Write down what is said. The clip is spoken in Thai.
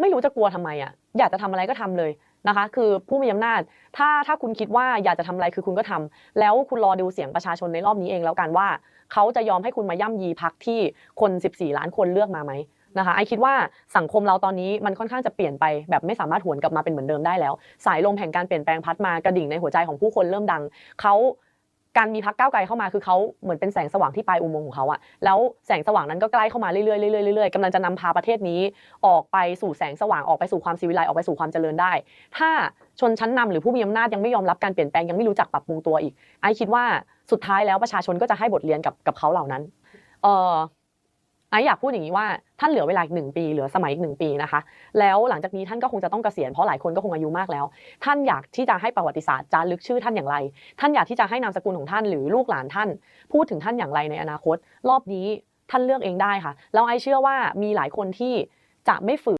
ไม่รู้จะกลัวทำไมอะอยากจะทำอะไรก็ทำเลยนะคะ คือผู้มีอำนาจ ถ้าถ้าคุณคิดว่าอยากจะทำอะไรคือคุณก็ทำแล้วคุณรอดูเสียงประชาชนในรอบนี้เองแล้วกันว่า เขาจะยอมให้คุณมาย่ำยีพักที่คน 14 ล้านคนเลือกมาไหมนะคะไอคิดว่าสังคมเราตอนนี้มันค่อนข้างจะเปลี่ยนไปแบบไม่สามารถหวนกลับมาเป็นเหมือนเดิมได้แล้ว สายลมแห่งการเปลี่ยนแปลงพัดมากระดิ่งในหัวใจของผู้คนเริ่มดังเขา การมีพักก้าวไกลเข้ามาคือเขาเหมือนเป็นแสงสว่างที่ปลายอุโมงค์ของเขาอะแล้วแสงสว่างนั้นก็ใกล้เข้ามาเรื่อยๆเรื่อยๆเรื่อยๆกำลังจะนำพาประเทศนี้ ออกไปสู่แสงสว่างออกไปสู่ความสิวิไลออกไปสู่ความเจริญได้ ถ้าชนชั้นนำหรือผู้มีอำนาจยังไม่ยอมรับการเปลี่ยนแปลงยังไม่รู้จักปรับปรุงตัวอีกไอคิดว่าสุดท้ายแล้วประชาชนก็จะให้บทเรียนกับกับเขาเหล่านั้นเออ ไออยากพูดอย่างนี้ว่าท่านเหลือเวลาอีกหนึ่งปี เหลือสมัยอีกหนึ่งปีนะคะ แล้วหลังจากนี้ท่านก็คงจะต้องเกษียณเพราะหลายคนก็คงอายุมากแล้ว ท่านอยากที่จะให้ประวัติศาสตร์จารึกชื่อท่านอย่างไร ท่านอยากที่จะให้นามสกุลของท่านหรือลูกหลานท่าน พูดถึงท่านอย่างไรในอนาคต รอบนี้ท่านเลือกเองได้ค่ะแล้วไอเชื่อว่ามีหลายคนที่จะไม่ฝืน